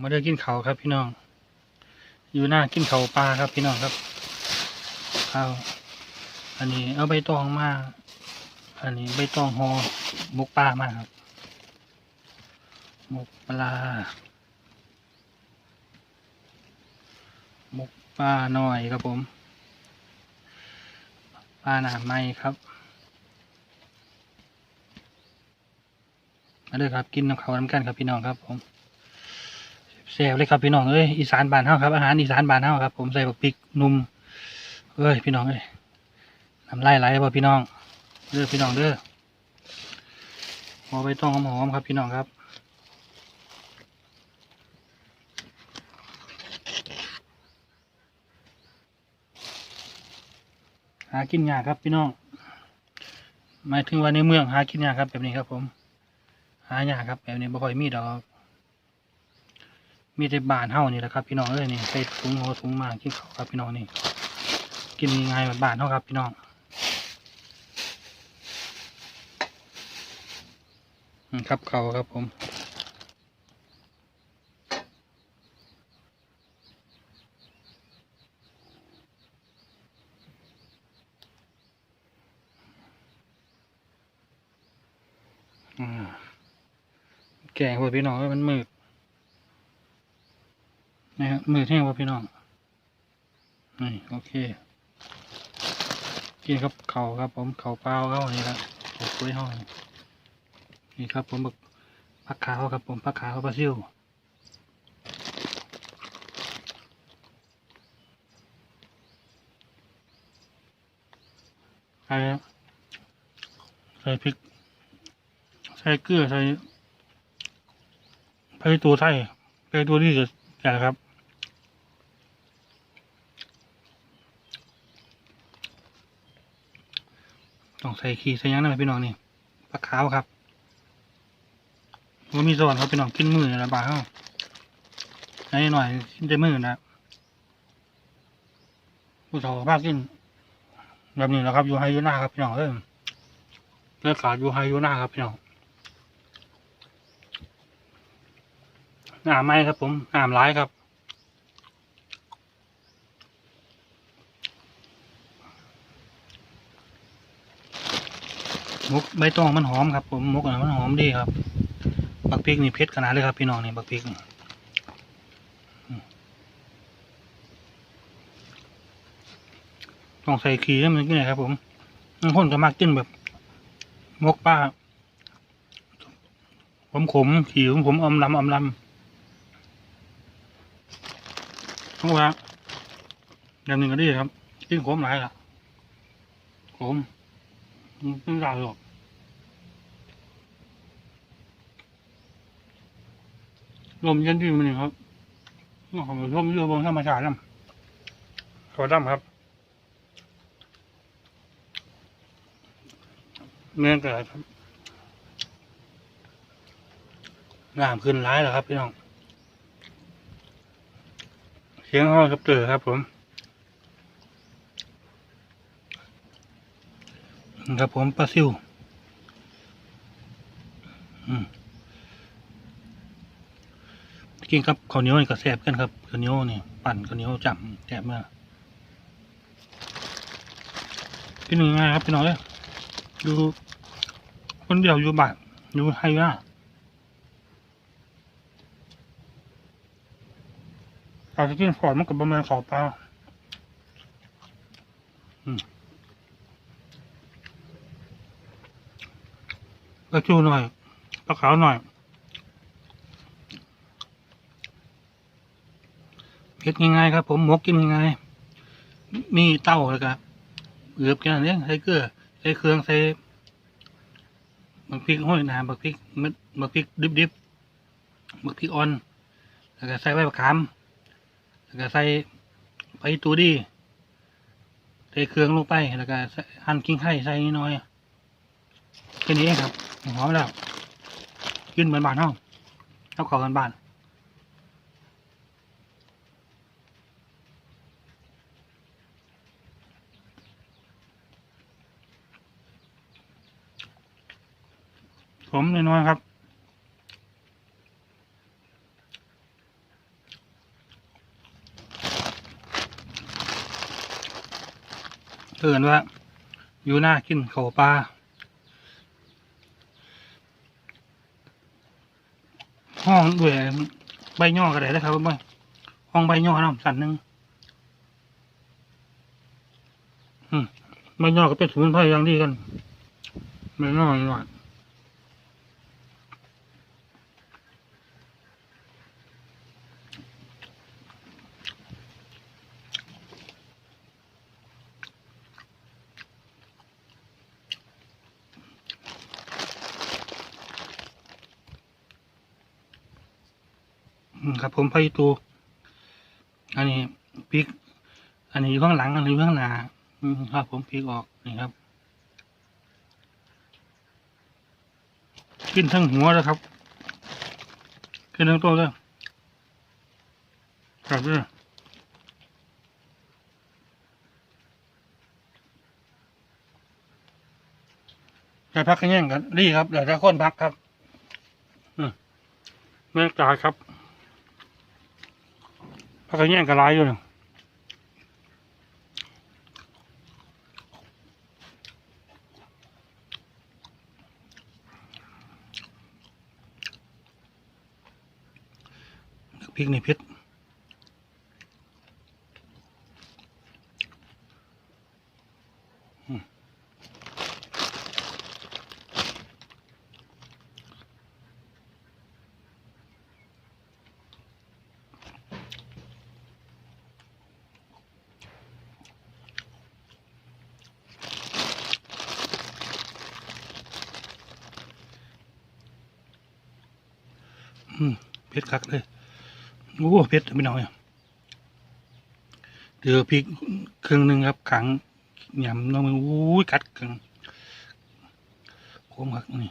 มาเด้อกินเขาครับพี่น้อง อยู่หน้ากินเขาปลาครับพี่น้องครับเอาอันนี้เอาใบตองมาอันนี้ใบตองหอหมกปลามาครับหมกปลาหมกปลาหน่อยครับผมปลาหนาไม้ครับมาเลยครับ กินน้ำเขาน้ำกันครับพี่น้องครับผม แซ่บเลยครับพี่น้องเอ้ยอีสานบ้านเฮาครับอาหารอีสานบ้านเฮาครับ ผมใส่บักพริกนุ่มเอ้ยพี่น้องเอ้ยน้ำลายไหลบ่พี่น้องเด้อพี่น้องเด้อหอใบตองหอมๆครับพี่น้องครับหากินยากครับพี่น้อง หมายถึงว่าในเมืองหากินยากครับแบบนี้ครับผม หายากครับแบบนี้บ่ค่อยมีดอก มีแต่บานเฮานี่แหละครับพี่น้องเอ้ยนี่ใส่ถุงหัวถุงมากินเขาครับพี่น้องนี่กินง่ายๆแบบบานเฮาครับพี่น้องครับเขาครับผมแกงพอพี่น้องมันมืด มืดแห้งพอพี่น้องนี่โอเค กินครับเขาครับผมเขาเปล่าครับวันนี้ครับเขาวกล้วยห้องนี่ครับผมบักผักขาวครับผมผักขาวปลาซิวใส่ใส่พริก ใส่เกลือใส่ไปตัวไทยไปตัวที่จะแก่ครับ ต้อง ใส่ขี้ใส่ยังนะพี่น้องนี่ปลาขาวครับว่ามีส่วนครับพี่น้องกินมือนะบาเข้าใช้หน่อยกินได้มือนะผู้สาวบ้ากินแบบนี้แหล้วครับอยู่ไฮยูน่าครับพี่น้องเอ้ยเลือดขาดอยู่ไฮยูน่าครับพี่น้องน้ำไหมครับผมน้ำร้ายครับ มุกใบตองมันหอมครับผมมุกอันนั้นมันหอมดีครับ บักพริกนี่เผ็ดขนาดเลยครับพี่น้องนี่บักพริกนี่อืมต้องใส่ขี้ให้มันกินหน่อยครับผมบางคนก็มักกินแบบ มกป้า ผมขมขี้ผมผมอมลำอมลำเพราะว่าแบบนี้ก็ดีครับกินขมหลายละขม ไม่ได้หรอกลมเย็นดีมันนี่ครับของลมเรือบนธรรมชาติน้ำขอดำครับเมื่อเกิดครับน้ำขึ้นร้ายแล้วครับพี่น้องเสียงห้องกับเตอครับผม ครับผมปลาซิวกินครับข้าวเหนียวนี่ก็แซ่บกันครับข้าวเหนียวนี่ปั่นข้าวเหนียวจำแซ่บมากกินง่ายๆครับพี่น้อยอยู่คนเดียวอยู่บ้านอยู่ไฮย่าอาจจะกินขอดมันกับประมาณขอเปล่า ปลาจูหน่อยปลาขาวหน่อยเพ็ดง่ายๆครับ ผมหมกกินง่ายๆมีเต้าแล้วก็เอือบแค่นั้นเองใส่เกลือใส่เครื่องใส่บักพริกห้อยหนาบักพริกเม็ดบักพริกดิบๆบักพริกอ่อนแล้วก็ใส่ใบมะขามแล้วก็ใส่ไปตูดีใส่เครื่องลงไปแล้วก็หั่นกิ้งไข่ใส่นิดหน่อย ค่นี้เองครับหอมแล้วกินเหมือนบ้านห้องแล้วขอกันบ้านผมน้อยๆครับเกินว่าอยู่หน้ากินเขาปลา ห้องด้วยใบย่อก็ได้นะครับบ่ห้องใบย่อน้ำสันหนึ่งใบย่อก็เป็นสมุนไพรอย่างดีกันใบย่อหน่อย ครับ ผมพายุตูอันนี้พริก อันนี้อยู่ข้างหลังอันนี้อยู่ข้างหน้าครับ ผมพริกออกนี่ครับขึ้นทั้งหัวแล้วครับขึ้นทั้งตัวเลยครับเลยใส่พักกันยังกันดีครับเดี๋ยวจะค้นพักครับอืมแม่กาครับ พักกันแย่งกันร้ายอยู่เนี่ยพริกนี่เผ็ด เผ็ดคักเลยโอ้เผ็ดไม่น้อยเดือพริกครึ่งหนึ่งครับขังยำน้องมืออู้ยกัดกันโค้งคักนี่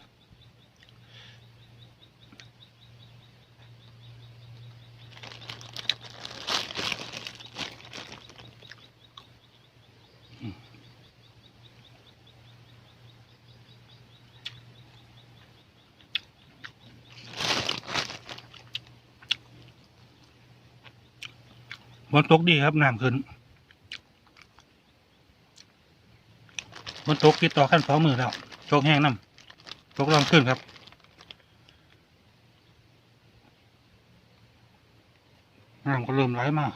นตกดีครับน้ำขึ้นบนตกติดต่อขั้นสองมือแล้วโชกแห้งน้ำตกลองขึ้นครับน้ำก็เริ่มไหลมา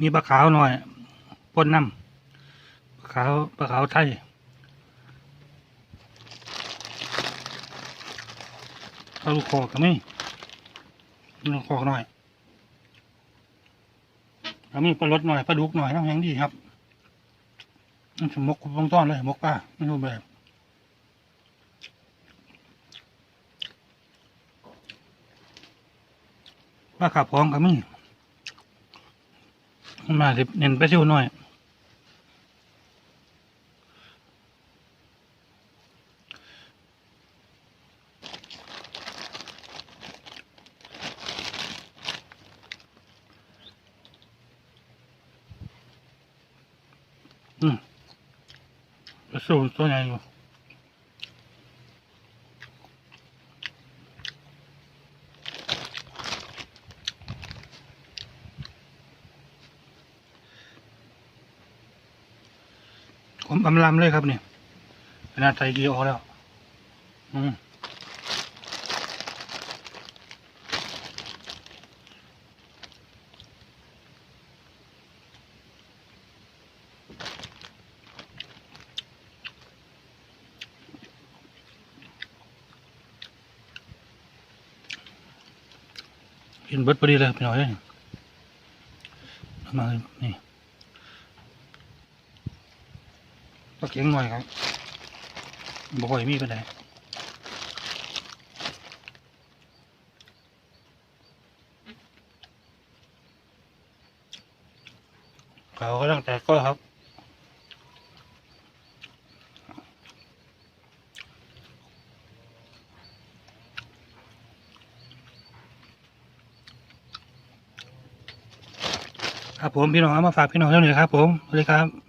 มีปลาขาวหน่อยปนน้ำปลาขาวปลาขาวไทยเอาลูกคอกับนี่ลูกคอกหน่อยแล้วมีปลารสหน่อยปลาดุกหน่อยน้ำแห้งดีครับมันจะมกวงต้อนเลยมกป้าไม่รู้แบบปลาขาพร้องกับนี่ มาสิเน้นไปซิวหน่อยอืมไปซิวตัวใหญ่อยู่ ผมอำลำเลยครับเนี่ยขนาดใส่เกียร์ออกแล้ว อืมกินเบิดพอดีเลยพี่น้อยเลยเอามานี่ ปลาเข็งหน่อยครับบ่อยมีปานใดเขาก็ตั้งแต่ก็ครับครับผมพี่น้องมาฝากพี่น้องเท่านี้ครับผมสวัสดีครับ